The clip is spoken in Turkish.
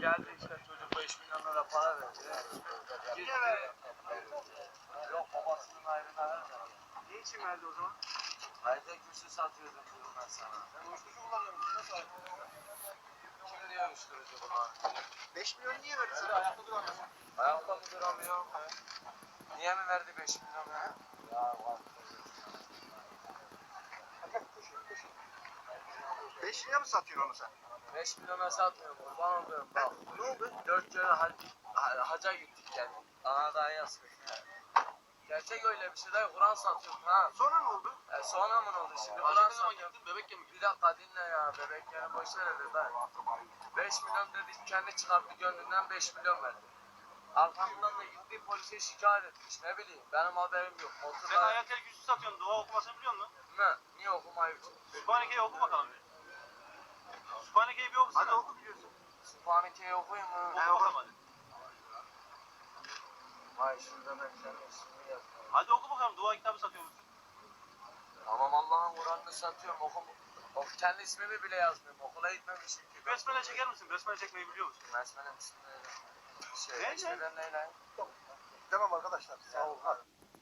geldi işte çocuk 5 milyon lira para verdi. Gitti. Yok babasının ayrına vermedi. Ne için verdi o zaman? Ayda kürsü satıyordum diyorum ben sana. Sen uyuşturucu kullanıyor musun? Nasıl ayıp? Kim diye uyuşturucu buna? 5 milyon niye verdi sana? Ayakta duramıyorsun. Ayakta mı duramıyor? Niye mi verdi 5 milyon ya? Ya var. 5 liraya mı satıyorsun onu sen? 5 milyona satmıyorum kurban oluyorum bak. Ne oldu? 4 kere hac, ha- haca gittik geldik. Anadolu'ya yazdık. Gerçek öyle bir şey değil. Kur'an satıyorum ha. Sonra ne oldu? E sonra mı ne oldu şimdi? Kur'an satıyorum. Bebek mi? Bir dakika dinle ya. Bebek yani boş ver dayı. 5 milyon dedi kendi çıkarttı gönlünden 5 milyon verdi. Arkamdan da gitti polise şikayet etmiş. Ne bileyim benim haberim yok. Sen Motorla hayat güçlü satıyorsun. Dua okumasını biliyor musun? ne? Niye okumayı Sübhaneke'yi oku bakalım. bir. Oku Hadi oku biliyorsun. Sübhaneke'yi okuyayım mı? Oku bakalım hadi. Vay şurada ben kendi ismini yazıyorum. Hadi oku bakalım. Dua kitabı satıyor musun? Tamam Allah'ın Kur'an'ını satıyorum. Okum. Of, kendi ismimi bile yazmıyorum. Okula gitmemişim ki. Besmele çeker misin? Besmele çekmeyi biliyor musun? Besmele bismillah. Şey, Ne? besmele neyle?